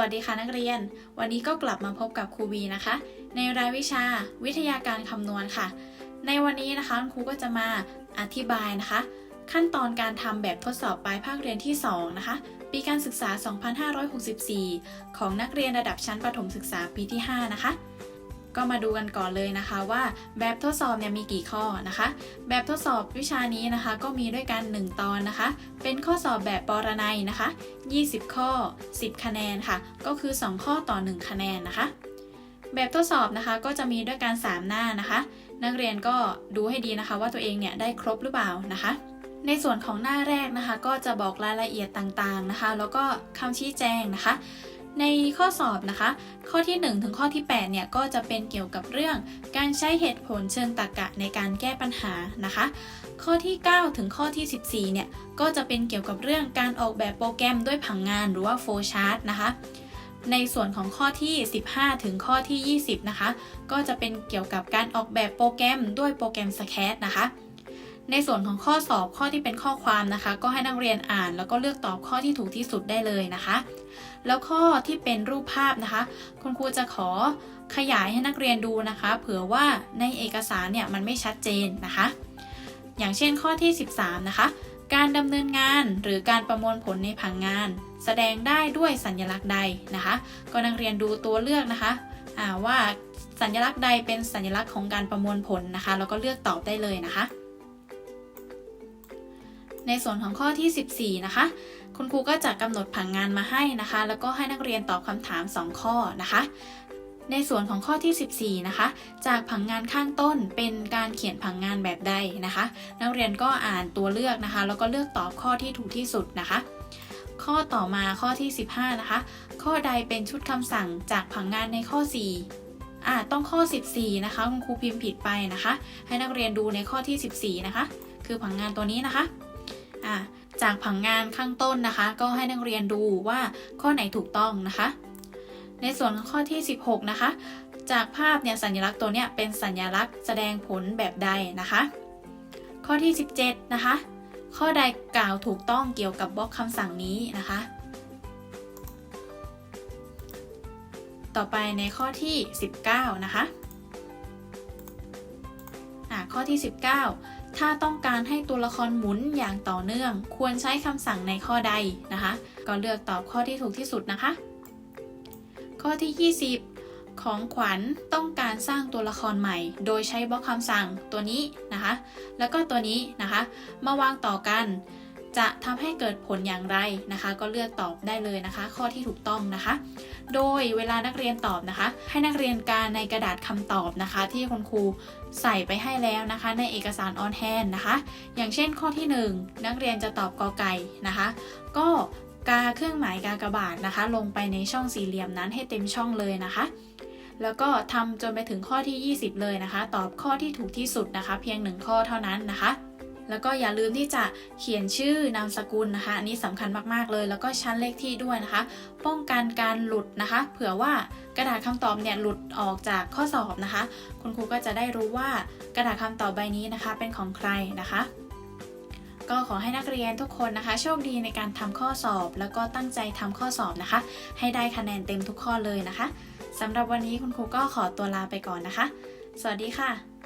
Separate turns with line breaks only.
วัสดีค่ะนักเรียน วันนี้ก็กลับมาพบกับครูบีนะคะ ในรายวิชาวิทยาการคำนวณค่ะ ในวันนี้นะคะครูก็จะมาอธิบายนะคะ ขั้นตอนการทำแบบทดสอบปลายภาคเรียนที่ 2 นะคะ ปีการศึกษา 2564 ของนักเรียนระดับชั้นประถมศึกษาปีที่ 5 นะคะ ก็มาดูกันก่อนเลยนะคะว่าแบบทดสอบเนี่ยมีกี่ข้อนะคะ แบบทดสอบวิชานี้นะคะก็มีด้วยกัน 1 ตอนนะคะ เป็นข้อสอบแบบปรนัยนะคะ 20 ข้อ 10 คะแนนค่ะ ก็คือ 2 ข้อต่อ 1 คะแนนนะคะ แบบทดสอบนะคะก็จะมีด้วยกัน 3 หน้านะคะ นักเรียนก็ดูให้ดีนะคะ ว่าตัวเองเนี่ยได้ครบหรือเปล่านะคะในส่วนของหน้าแรกนะคะ ก็จะบอกรายละเอียดต่างๆนะคะ แล้วก็คำชี้แจงนะคะ ในข้อสอบนะคะ ข้อที่ 1 ถึงข้อที่ 8 เนี่ย ก็จะเป็นเกี่ยวกับเรื่องการใช้เหตุผลเชิงตรรกะในการแก้ปัญหานะคะ ข้อที่ 9 ถึงข้อที่ 14 เนี่ย ก็จะเป็นเกี่ยวกับเรื่องการออกแบบโปรแกรมด้วยผังงานหรือว่า flow chart นะคะในส่วนของข้อที่ 15 ถึงข้อที่ 20 นะคะ ก็จะเป็นเกี่ยวกับการออกแบบโปรแกรมด้วยโปรแกรม SCAD นะคะ ในส่วนของข้อสอบข้อที่เป็นข้อความนะคะ ก็ให้นักเรียนอ่าน แล้วก็เลือกตอบข้อที่ถูกที่สุดได้เลยนะคะ แล้วข้อที่เป็นรูปภาพนะคะ คุณครูจะขอขยายให้นักเรียนดูนะคะ เผื่อว่าในเอกสารเนี่ยมันไม่ชัดเจนนะคะ อย่างเช่นข้อที่ 13 นะคะ การดำเนินงานหรือการประมวลผลในผังงาน แสดงได้ด้วยสัญลักษณ์ใดนะคะ ก็นักเรียนดูตัวเลือกนะคะว่าสัญลักษณ์ใดเป็นสัญลักษณ์ของการประมวลผลนะคะ แล้วก็เลือกตอบได้เลยนะคะ ในส่วนของข้อที่ 14 นะคะ คุณครูก็จะกำหนดผังงานมาให้นะคะ แล้วก็ให้นักเรียนตอบคำถาม 2 ข้อนะคะในส่วนของข้อที่ 14 นะคะ จากผังงานข้างต้นเป็นการเขียนผังงานแบบใดนะคะ นักเรียนก็อ่านตัวเลือกนะคะ แล้วก็เลือกตอบข้อที่ถูกที่สุดนะคะ ข้อต่อมาข้อที่ 15 นะคะ ข้อใดเป็นชุดคำสั่งจากผังงานในข้อ 4 อ่าต้องข้อ 14 นะคะ คุณครูพิมพ์ผิดไปนะคะ ให้นักเรียนดูในข้อที่ 14 นะคะ คือผังงานตัวนี้นะคะ อ่าจากผังงานข้างต้นนะคะ ก็ให้นักเรียนดูว่าข้อไหนถูกต้องนะคะ ในส่วนข้อที่ 16 นะคะ จากภาพเนี่ยสัญลักษณ์ตัวเนี้ยเป็นสัญลักษณ์แสดงผลแบบใดนะคะ ข้อที่ 17 นะคะ ข้อใดกล่าวถูกต้องเกี่ยวกับบล็อกคำสั่งนี้นะคะ ต่อไปในข้อที่ 19 นะคะอะข้อที่ 19 ถ้าต้องการให้ตัวละครหมุนอย่างต่อเนื่อง ควรใช้คำสั่งในข้อใดนะคะ ก็เลือกตอบข้อที่ถูกที่สุดนะคะ ข้อที่ 20 ของขวัญต้องการสร้างตัวละครใหม่ โดยใช้บล็อกคำสั่งตัวนี้นะคะ แล้วก็ตัวนี้นะคะ มาวางต่อกัน จะทำให้เกิดผลอย่างไรนะคะ ก็เลือกตอบได้เลยนะคะ ข้อที่ถูกต้องนะคะ โดยเวลานักเรียนตอบนะคะ ให้นักเรียนการในกระดาษคำตอบนะคะ ที่คุณครูใส่ไปให้แล้วนะคะ ในเอกสารออนแฮนนะคะ อย่างเช่นข้อที่ 1 นักเรียนจะตอบกอไก่นะคะ ก็กาเครื่องหมายกากบาทนะคะ ลงไปในช่องสี่เหลี่ยมนั้นให้เต็มช่องเลยนะคะแล้วก็ทำจนไปถึงข้อที่ 20 เลยนะคะ ตอบข้อที่ถูกที่สุดนะคะ เพียง 1 ข้อเท่านั้นนะคะ แล้วก็อย่าลืมที่จะเขียนชื่อนามสกุลนะคะอันนี้สำคัญมากๆเลย แล้วก็ชั้นเลขที่ด้วยนะคะ ป้องกันการหลุดนะคะ เผื่อว่ากระดาษคำตอบเนี่ยหลุดออกจากข้อสอบนะคะ คุณครูก็จะได้รู้ว่ากระดาษคำตอบใบนี้นะคะ เป็นของใครนะคะก็ขอให้นักเรียนทุกคนนะคะ โชคดีในการทำข้อสอบ แล้วก็ตั้งใจทำข้อสอบนะคะ ให้ได้คะแนนเต็มทุกข้อเลยนะคะสำหรับวันนี้คุณครูก็ขอตัวลาไปก่อนนะคะ สวัสดีค่ะ